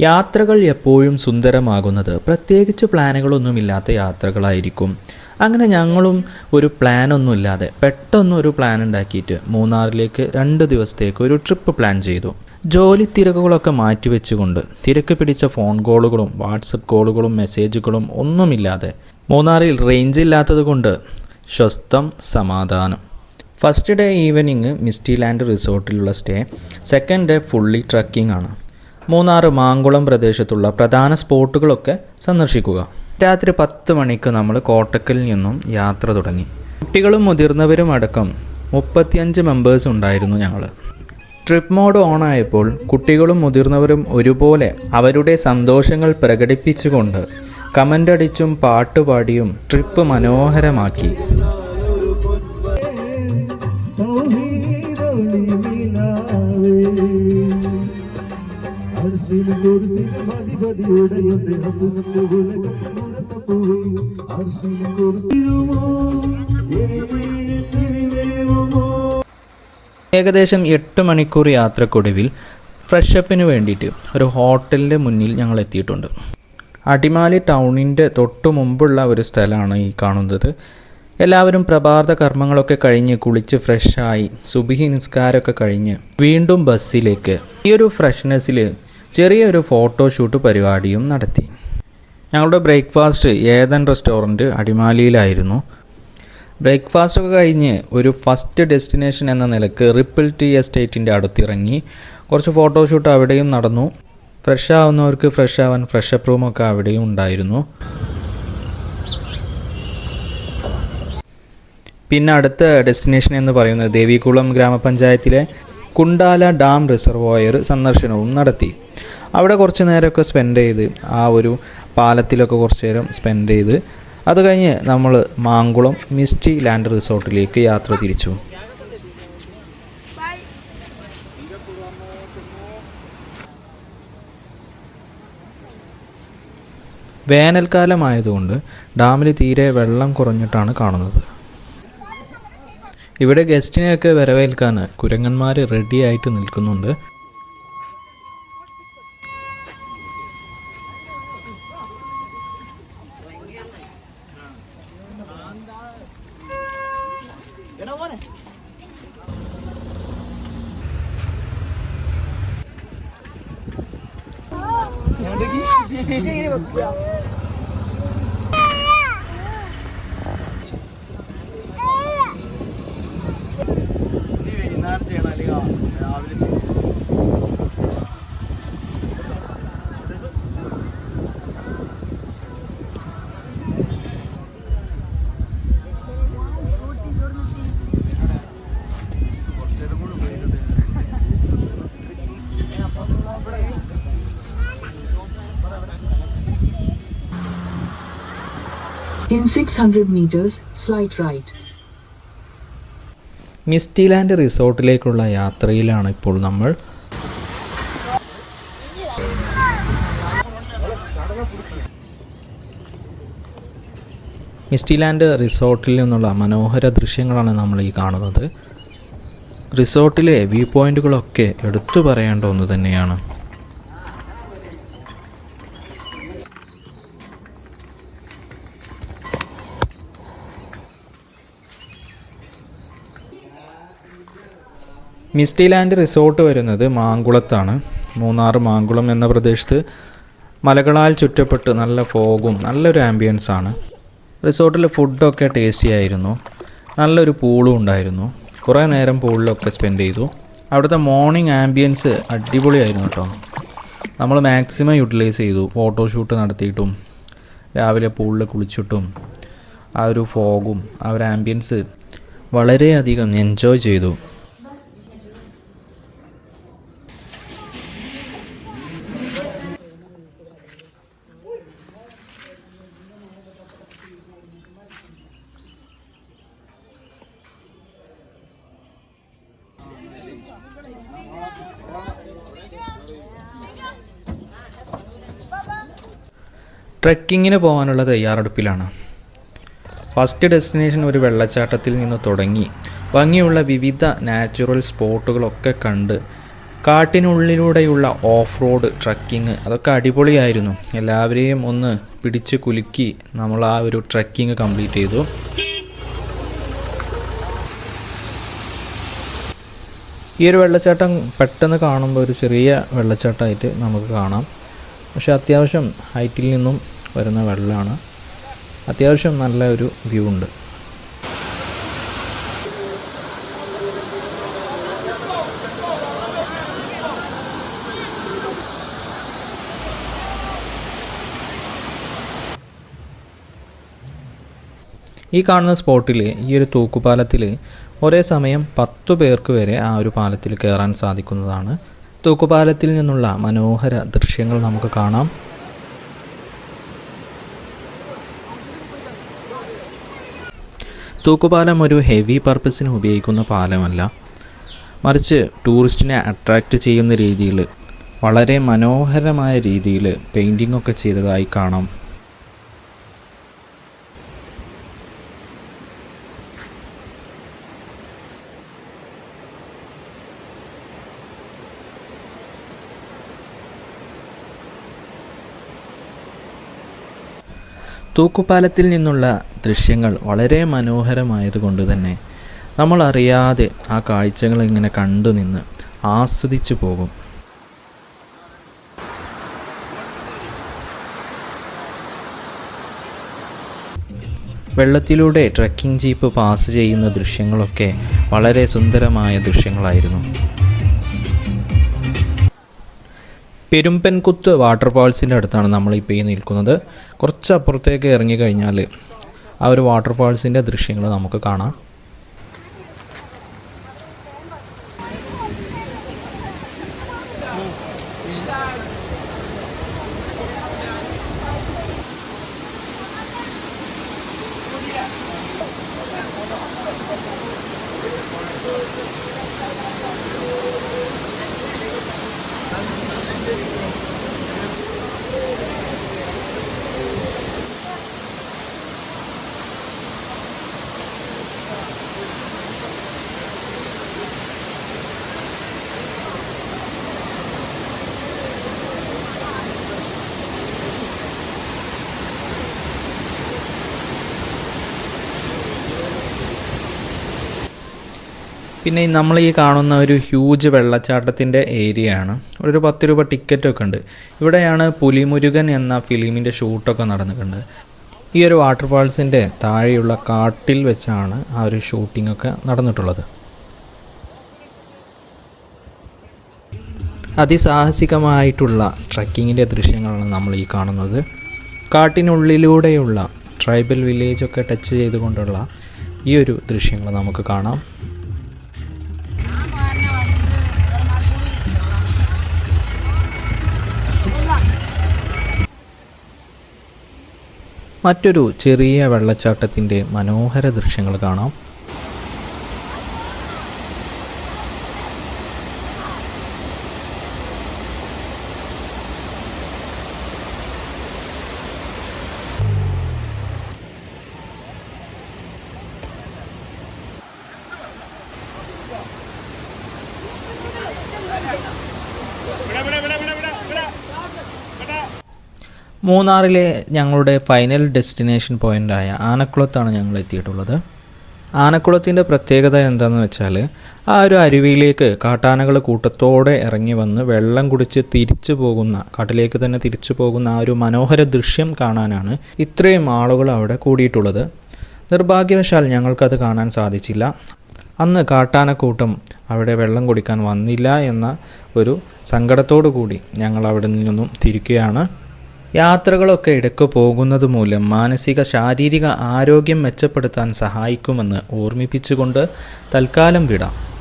യാത്രകൾ എപ്പോഴും സുന്ദരമാകുന്നത്. പ്രത്യേകിച്ച് പ്ലാനുകളൊന്നുമില്ലാത്ത യാത്രകളായിരിക്കും. അങ്ങനെ ഞങ്ങളും ഒരു പ്ലാനൊന്നുമില്ലാതെ പെട്ടെന്ന് ഒരു പ്ലാൻ ഉണ്ടാക്കിയിട്ട് മൂന്നാറിലേക്ക് രണ്ട് ദിവസത്തേക്ക് ഒരു ട്രിപ്പ് പ്ലാൻ ചെയ്തു. ജോലി തിരക്കുകളൊക്കെ മാറ്റിവെച്ചുകൊണ്ട് തിരക്ക് പിടിച്ച ഫോൺ കോളുകളും വാട്സപ്പ് കോളുകളും മെസ്സേജുകളും ഒന്നുമില്ലാതെ മൂന്നാറിൽ റേഞ്ച് ഇല്ലാത്തത് കൊണ്ട് സ്വസ്ഥം സമാധാനം. First day evening misty land റിസോർട്ടിലുള്ള stay second day fully trekking Munnar. Mankulam Mankulam പ്രദേശത്തുള്ള പ്രധാന സ്പോട്ടുകളൊക്കെ സന്ദർശിക്കുക. രാത്രി പത്ത് മണിക്ക് നമ്മൾ കോട്ടക്കൽ നിന്നും യാത്ര തുടങ്ങി. കുട്ടികളും മുതിർന്നവരും അടക്കം മുപ്പത്തിയഞ്ച് മെമ്പേഴ്സ് ഉണ്ടായിരുന്നു ഞങ്ങൾ ട്രിപ്പ് മോഡ് ഓൺ ആയപ്പോൾ കുട്ടികളും മുതിർന്നവരും ഒരുപോലെ അവരുടെ സന്തോഷങ്ങൾ പ്രകടിപ്പിച്ചുകൊണ്ട് കമന്റ് അടിച്ചും പാട്ടുപാടിയും ട്രിപ്പ് മനോഹരമാക്കി. ഏകദേശം എട്ട് മണിക്കൂർ യാത്രക്കൊടുവിൽ ഫ്രഷപ്പിന് വേണ്ടിയിട്ട് ഒരു ഹോട്ടലിന്റെ മുന്നിൽ ഞങ്ങൾ എത്തിയിട്ടുണ്ട്. അടിമാലി ടൗണിന്റെ തൊട്ടു മുമ്പുള്ള ഒരു സ്ഥലമാണ് ഈ കാണുന്നത്. എല്ലാവരും പ്രഭാത കർമ്മങ്ങളൊക്കെ കഴിഞ്ഞ് കുളിച്ച് ഫ്രഷായി സുബിഹി നിസ്കാരമൊക്കെ കഴിഞ്ഞ് വീണ്ടും ബസ്സിലേക്ക്. ഈ ഒരു ഫ്രഷ്നെസ്സിൽ ചെറിയൊരു ഫോട്ടോഷൂട്ട് പരിപാടിയും നടത്തി. ഞങ്ങളുടെ ബ്രേക്ക്ഫാസ്റ്റ് ഏതൻ റെസ്റ്റോറന്റ് അടിമാലിയിലായിരുന്നു. ബ്രേക്ക്ഫാസ്റ്റ് ഒക്കെ കഴിഞ്ഞ് ഒരു ഫസ്റ്റ് ഡെസ്റ്റിനേഷൻ എന്ന നിലയ്ക്ക് റിപ്പിൾ ടി എസ്റ്റേറ്റിന്റെ അടുത്തിറങ്ങി. കുറച്ച് ഫോട്ടോഷൂട്ട് അവിടെയും നടന്നു. ഫ്രഷ് ആവുന്നവർക്ക് ഫ്രഷ് ആവാൻ ഫ്രഷ് അപ്പ് റൂമൊക്കെ അവിടെയും ഉണ്ടായിരുന്നു. പിന്നെ അടുത്ത ഡെസ്റ്റിനേഷൻ എന്ന് പറയുന്നത് ദേവികുളം ഗ്രാമപഞ്ചായത്തിലെ കുണ്ടാല ഡാം റിസർവോയർ സന്ദർശനവും നടത്തി. അവിടെ കുറച്ച് നേരമൊക്കെ സ്പെൻഡ് ചെയ്ത് ആ ഒരു പാലത്തിലൊക്കെ കുറച്ച് നേരം സ്പെൻഡ് ചെയ്ത് അത് കഴിഞ്ഞ് നമ്മൾ മാങ്കുളം മിസ്റ്റി ലാൻഡ് റിസോർട്ടിലേക്ക് യാത്ര തിരിച്ചു. വേനൽക്കാലമായതുകൊണ്ട് ഡാമിൽ തീരെ വെള്ളം കുറഞ്ഞിട്ടാണ് കാണുന്നത്. ഇവിടെ ഗസ്റ്റിനെയൊക്കെ വരവേൽക്കാൻ കുരങ്ങന്മാർ റെഡി ആയിട്ട് നിൽക്കുന്നുണ്ട്. In 600 meters, slight right. മിസ്റ്റിലാൻഡ് റിസോർട്ടിലേക്കുള്ള യാത്രയിലാണ് ഇപ്പോൾ നമ്മൾ. മിസ്റ്റിലാൻഡ് റിസോർട്ടിൽ നിന്നുള്ള മനോഹര ദൃശ്യങ്ങളാണ് നമ്മൾ ഈ കാണുന്നത്. റിസോർട്ടിലെ വ്യൂ പോയിന്റുകളൊക്കെ എടുത്തു പറയേണ്ട ഒന്ന് തന്നെയാണ്. മിസ്റ്റി ലാൻഡ് റിസോർട്ട് വരുന്നത് മാങ്കുളത്താണ്. മൂന്നാർ മാങ്കുളം എന്ന പ്രദേശത്ത് മലകളാൽ ചുറ്റപ്പെട്ട് നല്ല ഫോഗും നല്ലൊരു ആംബിയൻസ് ആണ്. റിസോർട്ടിൽ ഫുഡൊക്കെ ടേസ്റ്റി ആയിരുന്നു. നല്ലൊരു പൂളും ഉണ്ടായിരുന്നു. കുറേ നേരം പൂളിലൊക്കെ സ്പെൻഡ് ചെയ്തു. അവിടുത്തെ മോർണിംഗ് ആംബിയൻസ് അടിപൊളിയായിരുന്നു കേട്ടോ. നമ്മൾ മാക്സിമം യൂട്ടിലൈസ് ചെയ്തു. ഫോട്ടോഷൂട്ട് നടത്തിയിട്ടും രാവിലെ പൂളിൽ കുളിച്ചിട്ടും ആ ഒരു ഫോഗും ആ ഒരു ആംബിയൻസ് വളരെയധികം എൻജോയ് ചെയ്തു. ട്രെക്കിങ്ങിന് പോകാനുള്ള തയ്യാറെടുപ്പിലാണ്. ഫസ്റ്റ് ഡെസ്റ്റിനേഷൻ ഒരു വെള്ളച്ചാട്ടത്തിൽ നിന്ന് തുടങ്ങി. ഭംഗിയുള്ള വിവിധ നാച്ചുറൽ സ്പോട്ടുകളൊക്കെ കണ്ട് കാട്ടിനുള്ളിലൂടെയുള്ള ഓഫ് റോഡ് ട്രക്കിങ് അതൊക്കെ അടിപൊളിയായിരുന്നു. എല്ലാവരെയും ഒന്ന് പിടിച്ച് കുലുക്കി നമ്മൾ ആ ഒരു ട്രക്കിങ് കംപ്ലീറ്റ് ചെയ്തു. ഈ ഒരു വെള്ളച്ചാട്ടം പെട്ടെന്ന് കാണുമ്പോൾ ഒരു ചെറിയ വെള്ളച്ചാട്ടമായിട്ട് നമുക്ക് കാണാം. പക്ഷെ അത്യാവശ്യം ഹൈറ്റിൽ നിന്നും വരുന്ന വെള്ളമാണ്. അത്യാവശ്യം നല്ല ഒരു വ്യൂ ഉണ്ട്. ഈ കാണുന്ന സ്പോട്ടിൽ ഈ ഒരു തൂക്കുപാലത്തിൽ ഒരേ സമയം പത്തു പേർക്ക് വരെ ആ ഒരു പാലത്തിൽ കയറാൻ സാധിക്കുന്നതാണ്. തൂക്കുപാലത്തിൽ നിന്നുള്ള മനോഹര ദൃശ്യങ്ങൾ നമുക്ക് കാണാം. തൂക്കുപാലം ഒരു ഹെവി പർപ്പസിന് ഉപയോഗിക്കുന്ന പാലമല്ല. മറിച്ച് ടൂറിസ്റ്റിനെ അട്രാക്റ്റ് ചെയ്യുന്ന രീതിയിൽ വളരെ മനോഹരമായ രീതിയിൽ പെയിന്റിംഗ് ഒക്കെ ചെയ്തതായി കാണാം. തൂക്കുപാലത്തിൽ നിന്നുള്ള ദൃശ്യങ്ങൾ വളരെ മനോഹരമായതുകൊണ്ട് തന്നെ നമ്മൾ അറിയാതെ ആ കാഴ്ചകൾ ഇങ്ങനെ കണ്ടു നിന്ന് ആസ്വദിച്ചു പോകും. വെള്ളത്തിലൂടെ ട്രക്കിംഗ് ജീപ്പ് പാസ് ചെയ്യുന്ന ദൃശ്യങ്ങളൊക്കെ വളരെ സുന്ദരമായ ദൃശ്യങ്ങളായിരുന്നു. പെരുമ്പൻകുത്ത് വാട്ടർഫാൾസിന്റെ അടുത്താണ് നമ്മളിപ്പോൾ ഈ നിൽക്കുന്നത്. കുറച്ച് അപ്പുറത്തേക്ക് ഇറങ്ങിക്കഴിഞ്ഞാൽ ആ ഒരു വാട്ടർഫാൾസിന്റെ ദൃശ്യങ്ങൾ നമുക്ക് കാണാം. Thank you. പിന്നെ നമ്മൾ ഈ കാണുന്ന ഒരു ഹ്യൂജ് വെള്ളച്ചാട്ടത്തിന്റെ ഏരിയ ആണ്. ഒരു പത്ത് രൂപ ടിക്കറ്റൊക്കെ ഉണ്ട്. ഇവിടെയാണ് പുലിമുരുകൻ എന്ന ഫിലിമിന്റെ ഷൂട്ടൊക്കെ നടന്നിട്ടുണ്ട്. ഈ ഒരു വാട്ടർഫാൾസിന്റെ താഴെയുള്ള കാട്ടിൽ വെച്ചാണ് ആ ഒരു ഷൂട്ടിംഗ് ഒക്കെ നടന്നിട്ടുള്ളത്. അതിസാഹസികമായിട്ടുള്ള ട്രക്കിങ്ങിന്റെ ദൃശ്യങ്ങളാണ് നമ്മൾ ഈ കാണുന്നത്. കാട്ടിനുള്ളിലൂടെയുള്ള ട്രൈബൽ വില്ലേജൊക്കെ ടച്ച് ചെയ്തുകൊണ്ടുള്ള ഈ ഒരു ദൃശ്യങ്ങൾ നമുക്ക് കാണാം. മറ്റൊരു ചെറിയ വെള്ളച്ചാട്ടത്തിന്റെ മനോഹര ദൃശ്യങ്ങൾ കാണാം. മൂന്നാറിലെ ഞങ്ങളുടെ ഫൈനൽ ഡെസ്റ്റിനേഷൻ പോയിന്റായ ആനക്കുളത്താണ് ഞങ്ങൾ എത്തിയിട്ടുള്ളത്. ആനക്കുളത്തിന്റെ പ്രത്യേകത എന്താണെന്ന് വെച്ചാൽ ആ ഒരു അരുവിയിലേക്ക് കാട്ടാനകൾ കൂട്ടത്തോടെ ഇറങ്ങി വന്ന് വെള്ളം കുടിച്ച് തിരിച്ചു പോകുന്ന കാട്ടിലേക്ക് തന്നെ തിരിച്ചു പോകുന്ന ആ ഒരു മനോഹര ദൃശ്യം കാണാനാണ് ഇത്രയും ആളുകൾ അവിടെ കൂടിയിട്ടുള്ളത്. നിർഭാഗ്യവശാൽ ഞങ്ങൾക്കത് കാണാൻ സാധിച്ചില്ല. അന്ന് കാട്ടാനക്കൂട്ടം അവിടെ വെള്ളം കുടിക്കാൻ വന്നില്ല എന്ന ഒരു സങ്കടത്തോടു കൂടി ഞങ്ങൾ അവിടെ നിന്നും തിരിക്കുകയാണ്. യാത്രകളൊക്കെ ഇടയ്ക്ക് പോകുന്നത് മൂലം മാനസിക ശാരീരിക ആരോഗ്യം മെച്ചപ്പെടുത്താൻ സഹായിക്കുമെന്ന് ഓർമ്മിപ്പിച്ചുകൊണ്ട് തൽക്കാലം വിടാം.